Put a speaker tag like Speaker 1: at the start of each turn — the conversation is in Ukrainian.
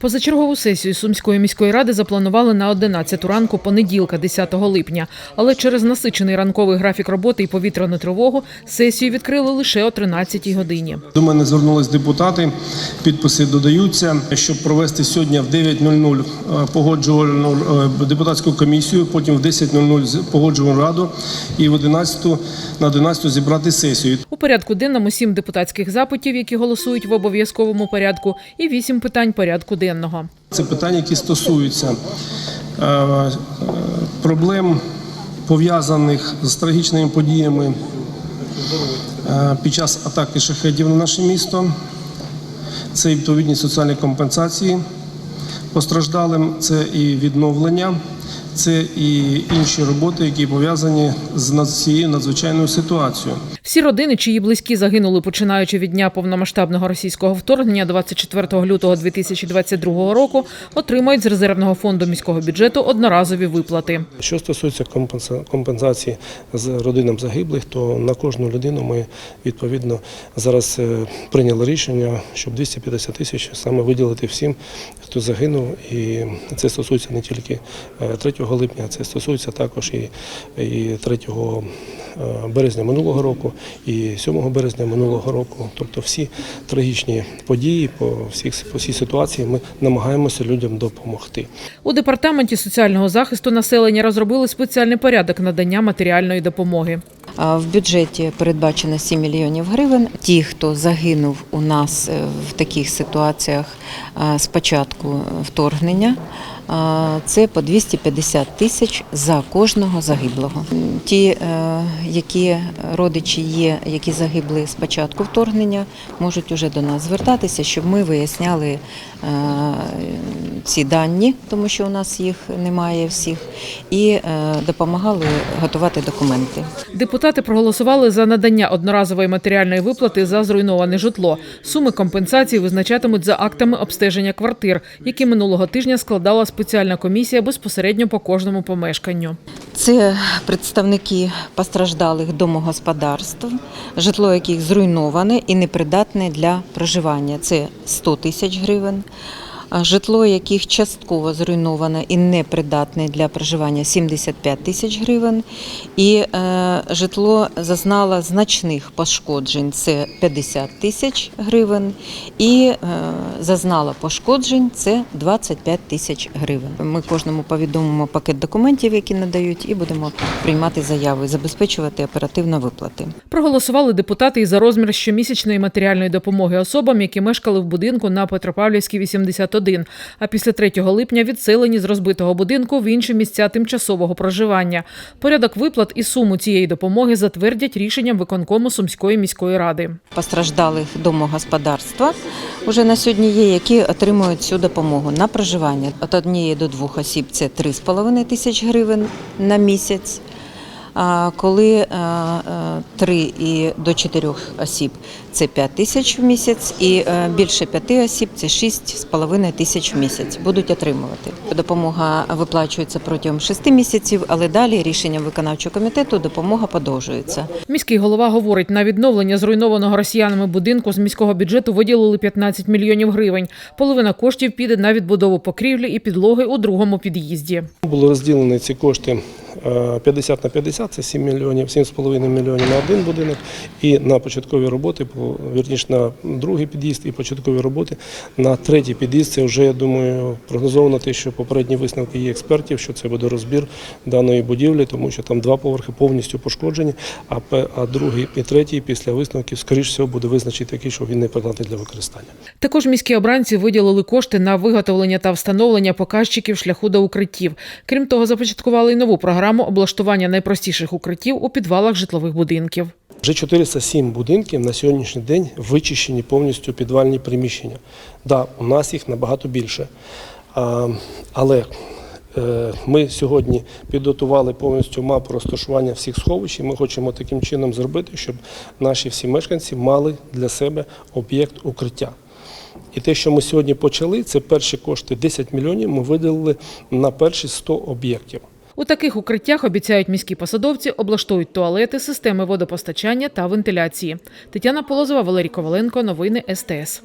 Speaker 1: Позачергову сесію Сумської міської ради запланували на 11 ранку понеділка, 10 липня. Але через насичений ранковий графік роботи і повітряну тривогу сесію відкрили лише о 13 годині.
Speaker 2: До мене звернулись депутати, підписи додаються, щоб провести сьогодні в 9.00 е, погоджувальну е, депутатську комісію, потім в 10.00 з- погоджувальну раду і в 11 на 11 зібрати сесію.
Speaker 1: Порядку денному сім депутатських запитів, які голосують в обов'язковому порядку, і вісім питань порядку денного.
Speaker 2: Це питання, які стосуються е, е, проблем, пов'язаних з трагічними подіями е, під час атаки шахедів на наше місто. Це відповідні соціальні компенсації постраждалим, це і відновлення, це і інші роботи, які пов'язані з цією надзвичайною ситуацією.
Speaker 1: Всі родини, чиї близькі загинули починаючи від дня повномасштабного російського вторгнення 24 лютого 2022 року, отримають з резервного фонду міського бюджету одноразові виплати.
Speaker 3: Що стосується компенса- компенсації з родинам загиблих, то на кожну людину ми відповідно зараз е, прийняли рішення, щоб 250 тисяч саме виділити всім, хто загинув. І це стосується не тільки е, 3 липня, це стосується також і, і 3 е, березня минулого року, і 7 березня минулого року. Тобто всі трагічні події по всіх по всій ситуації ми намагаємося людям допомогти.
Speaker 1: У департаменті соціального захисту населення розробили спеціальний порядок надання матеріальної допомоги.
Speaker 4: В бюджеті передбачено 7 мільйонів гривень. Ті, хто загинув у нас е, в таких ситуаціях е, з початку вторгнення, е, це по 250 тисяч за кожного загиблого. Ті, е, які родичі є, які загибли з початку вторгнення, можуть уже до нас звертатися, щоб ми виясняли е, ці дані, тому що у нас їх немає всіх, і е, допомагали готувати документи.
Speaker 1: Депутати проголосували за надання одноразової матеріальної виплати за зруйноване житло. Суми компенсації визначатимуть за актами обстеження квартир, які минулого тижня складала спеціальна комісія безпосередньо по кожному помешканню.
Speaker 4: Це представники постраждалих домогосподарств, житло яких зруйноване і непридатне для проживання. Це 100 тисяч гривень. Житло, яких частково зруйноване і непридатне для проживання 75 тисяч гривень. І е, житло зазнало значних пошкоджень це 50 тисяч гривень. І е, зазнало пошкоджень це 25 тисяч гривень. Ми кожному повідомимо пакет документів, які надають, і будемо приймати заяви, забезпечувати оперативно виплати.
Speaker 1: Проголосували депутати і за розмір щомісячної матеріальної допомоги особам, які мешкали в будинку на Петропавлівській 81, а після 3 липня відселені з розбитого будинку в інші місця тимчасового проживання. Порядок виплат і суму цієї допомоги затвердять рішенням виконкому Сумської міської ради.
Speaker 4: Постраждалих домогосподарства вже на сьогодні є, які отримують цю допомогу на проживання. Від однієї до двох осіб це 3,5 тисяч гривень на місяць. Коли три і до чотирьох осіб це 5 тисяч в місяць, і е, більше п'яти осіб це 6,5 тисяч в місяць будуть отримувати. Допомога виплачується протягом 6 місяців, але далі рішенням виконавчого комітету допомога подовжується.
Speaker 1: Міський голова говорить, на відновлення зруйнованого росіянами будинку з міського бюджету виділили 15 мільйонів гривень. Половина коштів піде на відбудову покрівлі і підлоги у другому під'їзді.
Speaker 3: Були розділені ці кошти е, 50 на 50, це 7 мільйонів, 7,5 мільйонів на один будинок і на початкові роботи, по- вірніше на другий під'їзд і початкові роботи на третій під'їзд. Це вже, я думаю, прогнозовано те, що попередні висновки є експертів, що це буде розбір даної будівлі, тому що там два поверхи повністю пошкоджені, а, другий і третій після висновків, скоріш всього, буде визначений такий, що він не придатний для використання.
Speaker 1: Також міські обранці виділили кошти на виготовлення та встановлення показчиків шляху до укриттів. Крім того, започаткували й нову програму облаштування найпростіших укриттів у підвалах житлових будинків.
Speaker 3: Вже 407 будинків на сьогоднішній день вичищені повністю підвальні приміщення. Да, у нас їх набагато більше. Але е, ми сьогодні підготували повністю мапу розташування всіх сховищ. і Ми хочемо таким чином зробити, щоб наші всі мешканці мали для себе об'єкт укриття. І те, що ми сьогодні почали, це перші кошти 10 мільйонів. Ми виділили на перші 100 об'єктів.
Speaker 1: У таких укриттях обіцяють міські посадовці облаштують туалети, системи водопостачання та вентиляції. Тетяна Полозова, Валерій Коваленко. Новини СТС.